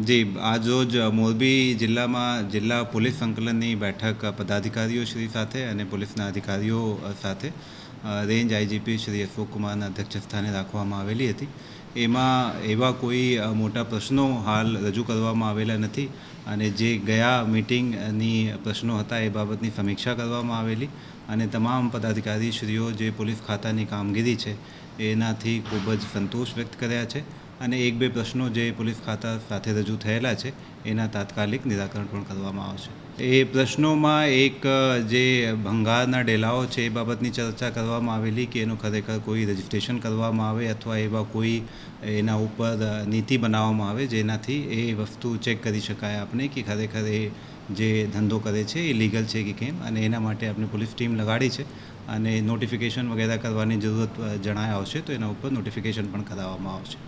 જી આજરોજ મોરબી જિલ્લામાં જિલ્લા પોલીસ સંકલનની બેઠક પદાધિકારીઓ શ્રી સાથે અને પોલીસના અધિકારીઓ સાથે રેન્જ આઈજીપી શ્રી અશોક કુમારના અધ્યક્ષસ્થાને રાખવામાં આવેલી હતી. એમાં એવા કોઈ મોટા પ્રશ્નો હાલ રજૂ કરવામાં આવેલા નથી અને જે ગયા મિટિંગની પ્રશ્નો હતા એ બાબતની સમીક્ષા કરવામાં આવેલી અને તમામ પદાધિકારીશ્રીઓ જે પોલીસ ખાતાની કામગીરી છે એનાથી ખૂબ જ સંતોષ વ્યક્ત કર્યા છે અને એક બે પ્રશ્નો જે પોલીસ ખાતા સાથે રજૂ થયેલા છે એના તાત્કાલિક નિરાકરણ પણ કરવામાં આવશે. એ પ્રશ્નોમાં એક જે ભંગારના ડેલાઓ છે એ બાબતની ચર્ચા કરવામાં આવેલી કે એનું ખરેખર કોઈ રજિસ્ટ્રેશન કરવામાં આવે અથવા એવા કોઈ એના ઉપર નીતિ બનાવવામાં આવે જેનાથી એ વસ્તુ ચેક કરી શકાય આપણે કે ખરેખર એ જે ધંધો કરે છે એ લીગલ છે કે કેમ અને એના માટે આપણે પોલીસ ટીમ લગાડી છે અને નોટિફિકેશન વગેરે કરવાની જરૂરત જણાય આવશે તો એના ઉપર નોટિફિકેશન પણ કરાવવામાં આવશે.